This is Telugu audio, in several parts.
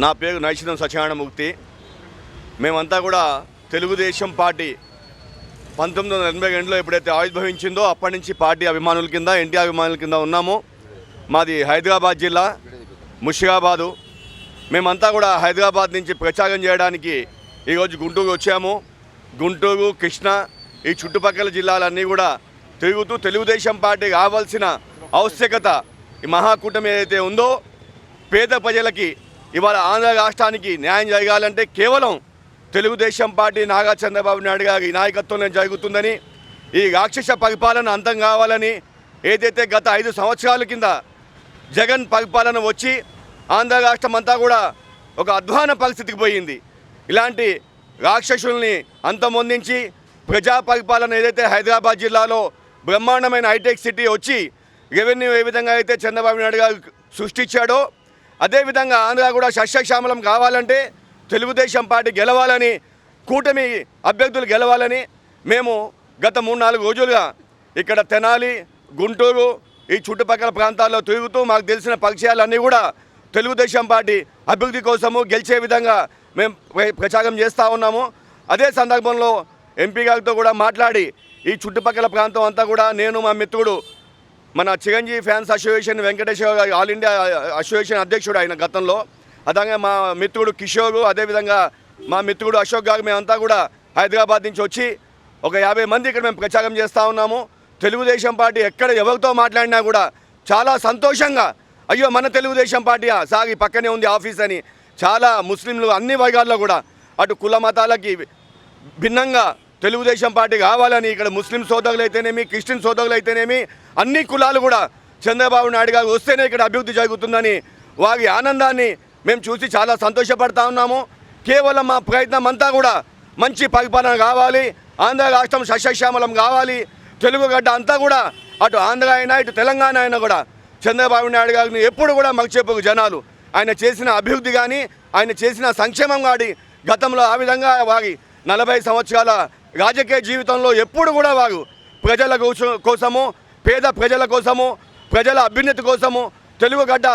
నా పేరు నైషితం సత్యనారాయణమూర్తి మేమంతా కూడా తెలుగుదేశం పార్టీ పంతొమ్మిది వందల ఎనభై రెండులో ఎప్పుడైతే ఆవిర్భవించిందో అప్పటి నుంచి పార్టీ అభిమానుల కింద ఎన్టీఆర్ అభిమానుల కింద ఉన్నాము. మాది హైదరాబాద్ జిల్లా ముషిరాబాదు మేమంతా కూడా హైదరాబాద్ నుంచి ప్రచారం చేయడానికి ఈరోజు గుంటూరు వచ్చాము. గుంటూరు కృష్ణా ఈ చుట్టుపక్కల జిల్లాలన్నీ కూడా తిరుగుతూ తెలుగుదేశం పార్టీ కావాల్సిన ఆవశ్యకత ఈ మహాకూటమి ఏదైతే ఉందో పేద ప్రజలకి ఇవాళ ఆంధ్ర రాష్ట్రానికి న్యాయం జరగాలంటే కేవలం తెలుగుదేశం పార్టీ నాగా చంద్రబాబు నాయుడు గారి నాయకత్వంలో జరుగుతుందని ఈ రాక్షస పరిపాలన అంతం కావాలని ఏదైతే గత ఐదు సంవత్సరాల కింద జగన్ పరిపాలన వచ్చి ఆంధ్ర రాష్ట్రం అంతా కూడా ఒక అధ్వాన పరిస్థితికి పోయింది. ఇలాంటి రాక్షసుల్ని అంతమొందించి ప్రజా పరిపాలన ఏదైతే హైదరాబాద్ జిల్లాలో బ్రహ్మాండమైన హైటెక్ సిటీ వచ్చి రెవెన్యూ ఏ విధంగా అయితే చంద్రబాబు నాయుడు గారు సృష్టించాడో అదేవిధంగా ఆంధ్ర కూడా సస్యశ్యామలం కావాలంటే తెలుగుదేశం పార్టీ గెలవాలని కూటమి అభ్యర్థులు గెలవాలని మేము గత మూడు నాలుగు రోజులుగా ఇక్కడ తెనాలి గుంటూరు ఈ చుట్టుపక్కల ప్రాంతాల్లో తిరుగుతూ మాకు తెలిసిన పరిచయాలన్నీ కూడా తెలుగుదేశం పార్టీ అభివృద్ధి కోసము గెలిచే విధంగా మేము ప్రచారం చేస్తూ ఉన్నాము. అదే సందర్భంలో ఎంపీ గారితో కూడా మాట్లాడి ఈ చుట్టుపక్కల ప్రాంతం అంతా కూడా నేను మా మిత్రుడు మన Chiranjeevi fans association Venkateswara all India association అధ్యక్షుడు ఆయన గతంలో. అదంగా మా మిత్రుడు కిషోరు అదేవిధంగా మా మిత్రుడు అశోక్ గారు మేమంతా కూడా హైదరాబాద్ నుంచి వచ్చి ఒక యాభై మంది ఇక్కడ మేము ప్రచారం చేస్తూ ఉన్నాము. తెలుగుదేశం పార్టీ ఎక్కడ ఎవరితో మాట్లాడినా కూడా చాలా సంతోషంగా అయ్యో మన తెలుగుదేశం పార్టీయా సార్ ఈ పక్కనే ఉంది ఆఫీస్ అని చాలా ముస్లింలు అన్ని వర్గాల్లో కూడా అటు కుల మతాలకి భిన్నంగా తెలుగుదేశం పార్టీ కావాలని ఇక్కడ ముస్లిం సోదరులు అయితేనేమి క్రిస్టియన్ సోదరులు అయితేనేమి అన్ని కులాలు కూడా చంద్రబాబు నాయుడు గారు వస్తేనే ఇక్కడ అభివృద్ధి జరుగుతుందని వారి ఆనందాన్ని మేము చూసి చాలా సంతోషపడతా ఉన్నాము. కేవలం మా ప్రయత్నం అంతా కూడా మంచి పరిపాలన కావాలి ఆంధ్ర రాష్ట్రం సస్యశ్యామలం కావాలి తెలుగు గడ్డ అంతా కూడా అటు ఆంధ్ర అయినా ఇటు తెలంగాణ అయినా కూడా చంద్రబాబు నాయుడు గారిని ఎప్పుడు కూడా మర్చిపోకు జనాలు. ఆయన చేసిన అభివృద్ధి కానీ ఆయన చేసిన సంక్షేమం కానీ గతంలో ఆ విధంగా వారి నలభై సంవత్సరాల రాజకీయ జీవితంలో ఎప్పుడు కూడా వారు ప్రజల కోసం- కోసము పేద ప్రజల కోసము ప్రజల అభ్యున్నతి కోసము తెలుగు గడ్డ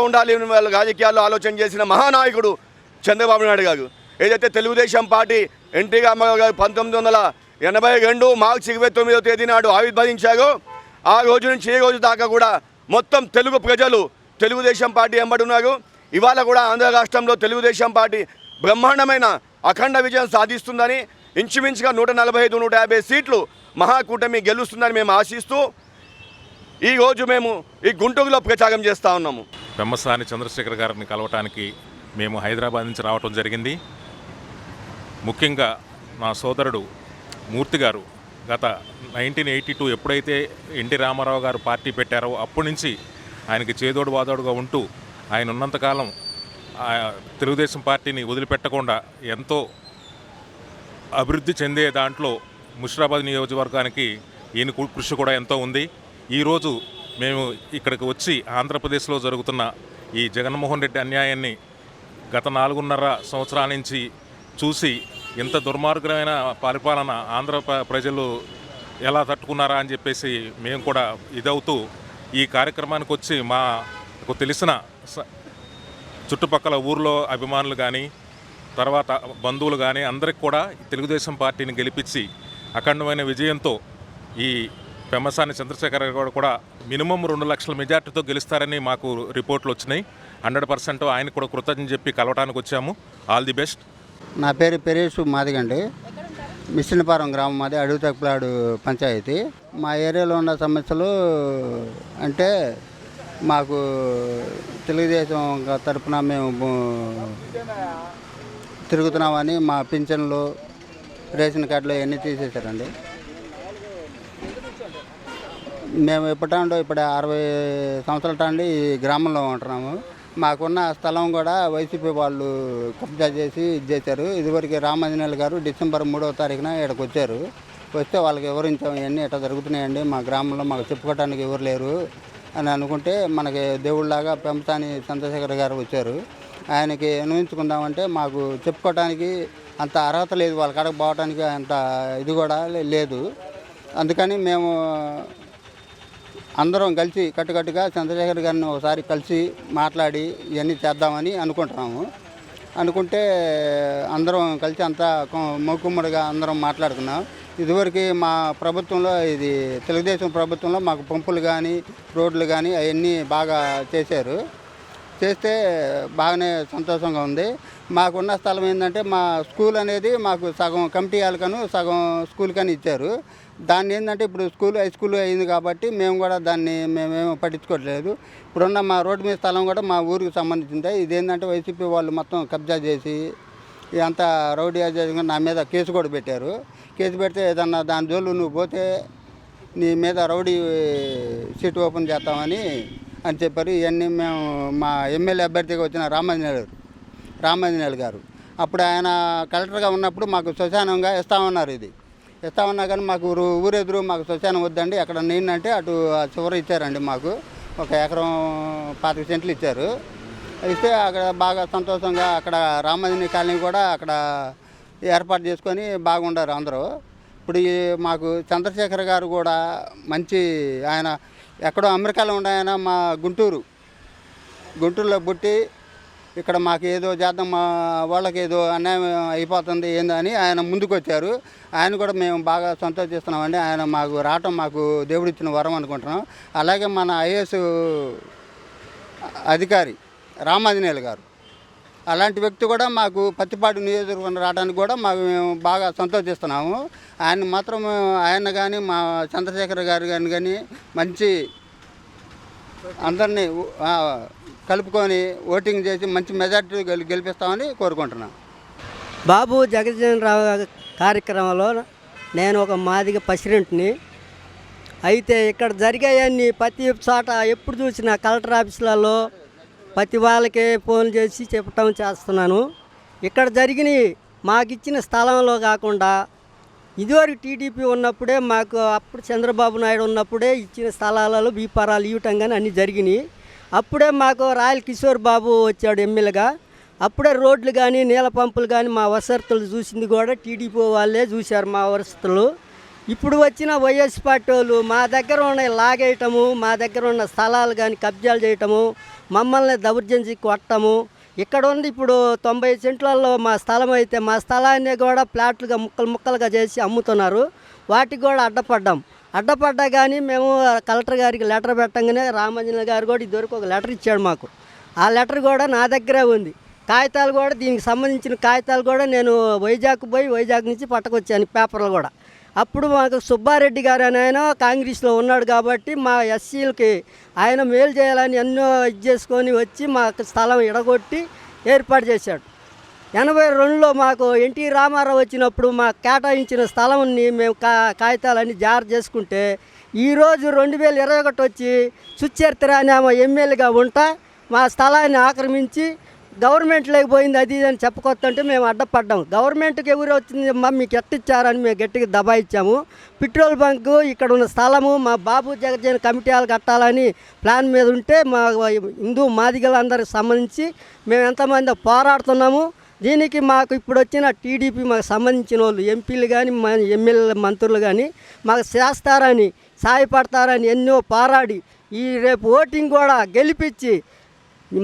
ఉండాలి అని వాళ్ళ రాజకీయాల్లో ఆలోచన చేసిన మహానాయకుడు చంద్రబాబు నాయుడు గారు. ఏదైతే తెలుగుదేశం పార్టీ ఎన్టీ రామారావు గారు పంతొమ్మిది వందల ఎనభై రెండు మార్చి ఇరవై తొమ్మిదో తేదీ నాడు ఆవిర్భవించారో ఆ రోజు నుంచి ఈ రోజు దాకా కూడా మొత్తం తెలుగు ప్రజలు తెలుగుదేశం పార్టీ ఎంబడి ఉన్నారు. ఇవాళ కూడా ఆంధ్ర రాష్ట్రంలో తెలుగుదేశం పార్టీ బ్రహ్మాండమైన అఖండ విజయం సాధిస్తుందని ఇంచుమించుగా నూట నలభై ఐదు నూట యాభై సీట్లు మహాకూటమి గెలుస్తుందని మేము ఆశిస్తూ ఈ రోజు మేము ఈ గుంటూరులో ప్రచారం చేస్తూ ఉన్నాము. పెమ్మసాని చంద్రశేఖర్ గారిని కలవటానికి మేము హైదరాబాద్ నుంచి రావటం జరిగింది. ముఖ్యంగా నా సోదరుడు మూర్తి గారు గత నైన్టీన్ ఎయిటీ టూ ఎప్పుడైతే ఎన్టీ రామారావు గారు పార్టీ పెట్టారో అప్పటి నుంచి ఆయనకి చేదోడు వాదోడుగా ఉంటూ ఆయన ఉన్నంతకాలం తెలుగుదేశం పార్టీని వదిలిపెట్టకుండా ఎంతో అభివృద్ధి చెందే దాంట్లో ముషిరాబాద్ నియోజకవర్గానికి ఈయన కు- కృషి కూడా ఎంతో ఉంది. ఈరోజు మేము ఇక్కడికి వచ్చి ఆంధ్రప్రదేశ్లో జరుగుతున్న ఈ జగన్మోహన్ రెడ్డి అన్యాయాన్ని గత నాలుగున్నర సంవత్సరాల నుంచి చూసి ఇంత దుర్మార్గమైన పరిపాలన ఆంధ్ర ప్రజలు ఎలా తట్టుకున్నారా అని చెప్పేసి మేము కూడా ఇదవుతూ ఈ కార్యక్రమానికి వచ్చి మాకు తెలిసిన స- చుట్టుపక్కల ఊర్లో అభిమానులు కానీ తర్వాత బంధువులు కానీ అందరికి కూడా తెలుగుదేశం పార్టీని గెలిపించి అఖండమైన విజయంతో ఈ పెమ్మసాని చంద్రశేఖర్ గారు కూడా మినిమం రెండు లక్షల మెజార్టీతో గెలుస్తారని మాకు రిపోర్ట్లు వచ్చినాయి. హండ్రెడ్ పర్సెంట్ ఆయన కూడా కృతజ్ఞత చెప్పి కలవటానికి వచ్చాము. All the best. నా పేరు పెరేష్ మాదిగండి మిషన్పారం గ్రామం మాది అడవి తప్పలాడు పంచాయతీ. మా ఏరియాలో ఉన్న సమస్యలు అంటే మాకు తెలుగుదేశం తరఫున మేము తిరుగుతున్నామని మా పింఛన్లు రేషన్ కార్డులు ఇవన్నీ తీసేశారండి. మేము ఎప్పటాండో ఇప్పుడు అరవై సంవత్సరాల టాండి ఈ గ్రామంలో ఉంటున్నాము. మాకున్న స్థలం కూడా వైసీపీ వాళ్ళు కబ్జా చేసి ఇది చేశారు ఇదివరకు రామాంజనేయులు గారు డిసెంబర్ మూడవ తారీఖున ఇక్కడికి వచ్చారు. వస్తే వాళ్ళకి వివరించాం ఇవన్నీ ఇట్లా జరుగుతున్నాయండి మా గ్రామంలో మాకు చెప్పుకోవడానికి ఎవరు లేరు. అని అనుకుంటే మనకి దేవుళ్ళలాగా పెంపతాని చంద్రశేఖర్ గారు వచ్చారు. ఆయనకి అనుభవించుకుందామంటే మాకు చెప్పుకోవడానికి అంత అర్హత లేదు. వాళ్ళ కాడకు పోవడానికి అంత ఇది కూడా లే- లేదు. అందుకని మేము అందరం కలిసి కట్టుకట్టుగా చంద్రశేఖర్ గారిని ఒకసారి కలిసి మాట్లాడి ఇవన్నీ చేద్దామని అనుకుంటున్నాము. అనుకుంటే అందరం కలిసి అంతా కొ- అందరం మాట్లాడుకున్నాం. ఇదివరకు మా ప్రభుత్వంలో ఇది తెలుగుదేశం ప్రభుత్వంలో మాకు పంపులు కానీ రోడ్లు కానీ అవన్నీ బాగా చేశారు. చేస్తే బాగానే సంతోషంగా ఉంది. మాకున్న స్థలం ఏంటంటే మా స్కూల్ అనేది మాకు సగం కమిటీ వాళ్ళకను సగం స్కూల్ కానీ ఇచ్చారు. దాన్ని ఏంటంటే ఇప్పుడు స్కూల్ హై స్కూల్ అయింది కాబట్టి మేము కూడా దాన్ని మేమేమో పట్టించుకోవట్లేదు. ఇప్పుడున్న మా రోడ్డు మీద స్థలం కూడా మా ఊరికి సంబంధించిందే. ఇదేంటంటే వైసీపీ వాళ్ళు మొత్తం కబ్జా చేసి ఇదంతా రౌడీ అజయంగా నా మీద కేసు కూడా పెట్టారు. కేసు పెడితే ఏదన్నా దాని జోలు నువ్వు పోతే నీ మీద రౌడీ సీట్ ఓపెన్ చేస్తామని అని చెప్పారు. ఇవన్నీ మేము మా ఎమ్మెల్యే అభ్యర్థిగా వచ్చిన రామాంజనేయులు గారు. రామాంజనేయులు గారు. అప్పుడు ఆయన కలెక్టర్గా ఉన్నప్పుడు మాకు శ్మశానంగా ఇస్తామన్నారు ఇది. ఇస్తామన్నా కానీ మాకు ఊరు ఊరెదురు మాకు శ్మశానం వద్దండి. అక్కడ నేనంటే అటు ఆ చివర ఇచ్చారండి మాకు. ఒక ఎకరం పాతిక సెంట్లు ఇచ్చారు. ఇస్తే అక్కడ బాగా సంతోషంగా అక్కడ రామజని కాలనీ కూడా అక్కడ ఏర్పాటు చేసుకొని బాగుండారు అందరూ. ఇప్పుడు ఈ మాకు చంద్రశేఖర్ గారు కూడా మంచి ఆయన ఎక్కడో అమెరికాలో ఉన్నాయన మా గుంటూరు. గుంటూరులో పుట్టి ఇక్కడ మాకు ఏదో చేద్దాం మా వాళ్ళకి ఏదో అన్యాయం అయిపోతుంది ఏందని ఆయన ముందుకు వచ్చారు ఆయన కూడా మేము బాగా సంతోషిస్తున్నామండి. ఆయన మాకు రావటం మాకు దేవుడిచ్చిన వరం అనుకుంటున్నాం. అలాగే మన ఐఏఎస్ అధికారి రామాంజనేయులు గారు. అలాంటి వ్యక్తి కూడా మాకు పత్తిపాడు నియోజకవర్గం రావడానికి కూడా మాకు మేము బాగా సంతోషిస్తున్నాము. ఆయన మాత్రం ఆయన కానీ మా చంద్రశేఖర్ గారు కానీ కానీ మంచి అందరినీ కలుపుకొని ఓటింగ్ చేసి మంచి మెజార్టీ గెలి గెలిపిస్తామని కోరుకుంటున్నాను బాబు జగజ్జన్ రావు కార్యక్రమంలో నేను ఒక మాదిగ ప్రెసిడెంట్ని. అయితే ఇక్కడ జరిగాయన్ని ప్రతి చోట ఎప్పుడు చూసినా కలెక్టర్ ఆఫీసులలో ప్రతి వాళ్ళకి ఫోన్ చేసి చెప్పటం చేస్తున్నాను. ఇక్కడ జరిగినవి మాకు ఇచ్చిన స్థలంలో కాకుండా ఇదివరకు టీడీపీ ఉన్నప్పుడే మాకు అప్పుడు చంద్రబాబు నాయుడు ఉన్నప్పుడే ఇచ్చిన స్థలాలలో బీపారాలు ఇవ్వటం కానీ అన్నీ జరిగినాయి అప్పుడే మాకు రాయల్ కిషోర్ బాబు వచ్చాడు ఎమ్మెల్యేగా. అప్పుడే రోడ్లు కానీ నీళ్ళ పంపులు కానీ మా వసతులు చూసింది కూడా టీడీపీ వాళ్ళే చూశారు మా వసతులు. ఇప్పుడు వచ్చిన వైఎస్ పార్టీ వాళ్ళు మా దగ్గర ఉన్న లాగేయటము మా దగ్గర ఉన్న స్థలాలు కానీ కబ్జాలు చేయటము మమ్మల్ని దౌర్జన్యం కొట్టము. ఇక్కడ ఉంది ఇప్పుడు తొంభై సెంట్లలో మా స్థలం అయితే మా స్థలాన్ని కూడా ప్లాట్లుగా ముక్కలు ముక్కలుగా చేసి అమ్ముతున్నారు. వాటికి కూడా అడ్డపడ్డాం. అడ్డపడ్డా కానీ మేము కలెక్టర్ గారికి లెటర్ పెట్టంగానే రామంజన గారు కూడా ఇదివరకు ఒక లెటర్ ఇచ్చాడు మాకు. ఆ లెటర్ కూడా నా దగ్గరే ఉంది. కాగితాలు కూడా దీనికి సంబంధించిన కాగితాలు కూడా నేను వైజాగ్ పోయి వైజాగ్ నుంచి పట్టుకొచ్చాను పేపర్లు కూడా. అప్పుడు మాకు సుబ్బారెడ్డి గారు అని ఆయన కాంగ్రెస్లో ఉన్నాడు కాబట్టి మా ఎస్సీలకి ఆయన మేలు చేయాలని ఎన్నో ఇది చేసుకొని వచ్చి మాకు స్థలం ఇడగొట్టి ఏర్పాటు చేశాడు. ఎనభై రెండులో మాకు ఎన్టీ రామారావు వచ్చినప్పుడు మాకు కేటాయించిన స్థలంని మేము కా కాగితాలన్నీ జారు చేసుకుంటే ఈరోజు రెండు వేల ఇరవై ఒకటి వచ్చి సుచరిత్ర అనే ఆమె ఎమ్మెల్యేగా ఉంటా మా స్థలాన్ని ఆక్రమించి గవర్నమెంట్లోకి పోయింది అది ఇది అని చెప్పుకొస్తుంటే మేము అడ్డపడ్డాం. గవర్నమెంట్కి ఎవరు వచ్చింది? అమ్మా మీకు ఎట్టిచ్చారని మేము గట్టిగా దబాయిచ్చాము పెట్రోల్ బంకు ఇక్కడ ఉన్న స్థలము మా బాబు జగజ్జన కమిటీలు కట్టాలని ప్లాన్ మీద ఉంటే మా హిందూ మాదిగలందరికి సంబంధించి మేము ఎంతమంది పోరాడుతున్నాము. దీనికి మాకు ఇప్పుడు వచ్చిన టీడీపీ మాకు సంబంధించిన వాళ్ళు ఎంపీలు కానీ మా ఎమ్మెల్యే మంత్రులు కానీ మాకు చేస్తారని సాయపడతారని ఎన్నో పోరాడి ఈ రేపు ఓటింగ్ కూడా గెలిపించి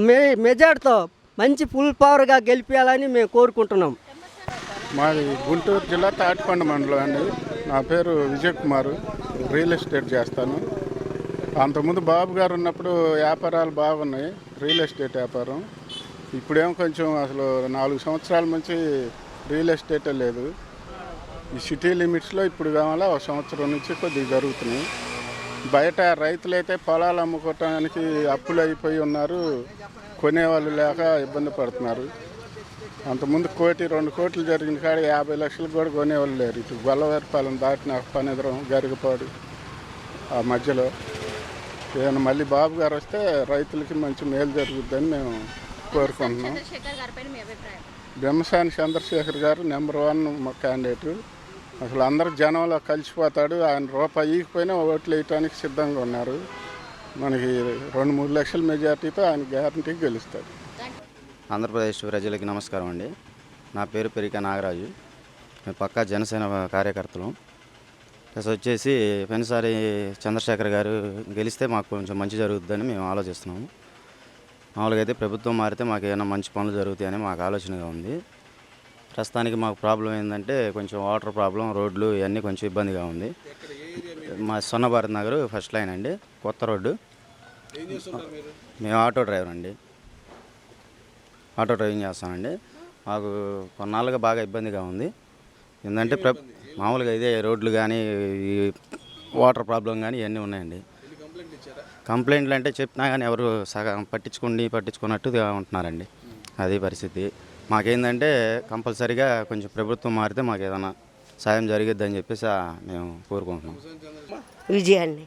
మె మెజార్టీతో మంచి ఫుల్ పవర్గా గెలిపించాలని మేము కోరుకుంటున్నాం. మాది గుంటూరు జిల్లా తాటిపండు మండలం అండి. నా పేరు విజయ్ కుమార్. రియల్ ఎస్టేట్ చేస్తాను. అంతకుముందు బాబు గారు ఉన్నప్పుడు వ్యాపారాలు బాగున్నాయి. రియల్ ఎస్టేట్ వ్యాపారం. ఇప్పుడేమో కొంచెం అసలు నాలుగు సంవత్సరాల నుంచి రియల్ ఎస్టేటే లేదు. ఈ సిటీ లిమిట్స్లో ఇప్పుడు కావాలా ఒక సంవత్సరం నుంచి కొద్దిగా జరుగుతున్నాయి. బయట రైతులైతే పొలాలు అమ్ముకోవటానికి అప్పులు అయిపోయి ఉన్నారు. కొనేవాళ్ళు లేక ఇబ్బంది పడుతున్నారు. అంతకుముందు కోటి రెండు కోట్లు జరిగిన కాడ యాభై లక్షలకు కూడా కొనేవాళ్ళు లేరు. ఇటు గొల్లవారిపాలెం దాటిన పనిద్రం గరిగపాడు ఆ మధ్యలో. ఏమైనా మళ్ళీ బాబు గారు వస్తే రైతులకి మంచి మేలు జరుగుద్దని మేము కోరుకుంటున్నాం. బ్రహ్మసాని చంద్రశేఖర్ గారు నెంబర్ వన్ మా క్యాండిడేట్. అసలు అందరు జనంలో కలిసిపోతాడు. ఆయన రూపాయి ఈకపోయినా ఓట్లు వేయటానికి సిద్ధంగా ఉన్నారు. మనకి రెండు మూడు లక్షల మెజార్టీతో ఆయన గ్యారంటీ గెలుస్తాడు. ఆంధ్రప్రదేశ్ ప్రజలకి నమస్కారం అండి. నా పేరు పెరిక నాగరాజు. మేము పక్కా జనసేన కార్యకర్తలు. ప్లస్ వచ్చేసి పెనసారి చంద్రశేఖర్ గారు గెలిస్తే మాకు కొంచెం మంచి జరుగుతుందని మేము ఆలోచిస్తున్నాము. మామూలుగా అయితే ప్రభుత్వం మారితే మాకు ఏమైనా మంచి పనులు జరుగుతాయని మాకు ఆలోచనగా ఉంది. ప్రస్తుతానికి మాకు ప్రాబ్లం ఏంటంటే కొంచెం వాటర్ ప్రాబ్లం రోడ్లు ఇవన్నీ కొంచెం ఇబ్బందిగా ఉంది. మా సొన్నభారత్ నగర్ ఫస్ట్ లైన్ అండి కొత్త రోడ్డు. మేము ఆటో డ్రైవర్ అండి. ఆటో డ్రైవింగ్ చేస్తామండి మాకు కొన్నాళ్ళుగా బాగా ఇబ్బందిగా ఉంది. ఏంటంటే ప్ర మామూలుగా ఇదే రోడ్లు కానీ ఈ వాటర్ ప్రాబ్లం కానీ ఇవన్నీ ఉన్నాయండి. కంప్లైంట్లు అంటే చెప్పినా కానీ ఎవరు సగం పట్టించుకోండి పట్టించుకున్నట్టుగా ఉంటున్నారండి. అది పరిస్థితి. మాకేందంటే కంపల్సరీగా కొంచెం ప్రభుత్వం మారితే మాకు ఏదైనా సాయం జరిగిద్దని చెప్పేసి మేము కోరుకుంటున్నాం. విజయాన్ని.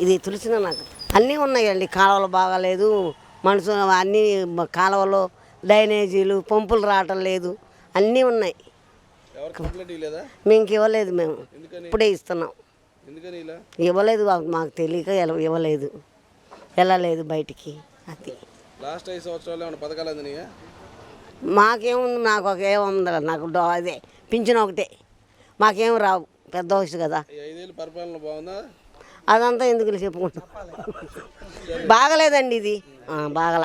ఇది తులసిన నగర్ అన్నీ ఉన్నాయండి. కాలువలు బాగాలేదు. మనసు అన్నీ కాలువలు డ్రైనేజీలు పంపులు రావటం లేదు. అన్నీ ఉన్నాయి. మేము ఇవ్వలేదు? మేము ఇప్పుడే ఇస్తున్నాం. ఇవ్వలేదు. మాకు- తెలియక ఎల- ఇవ్వలేదు. వెళ్ళలేదు బయటికి. అది. లాస్ట్ ఐదు సంవత్సరాలు ఏమైనా పథకాలు అందినాయా? మాకేముంది నాకు ఒక ఏముంది నాకు డో- అదే పింఛన్ ఒకటే. మాకేం రావు పెద్ద వయసు కదా. ఐదేళ్ళు పరిపాలన బాగుందా? అదంతా ఎందుకు చెప్పుకుంటాం బాగలేదండి ఇది. బాగల.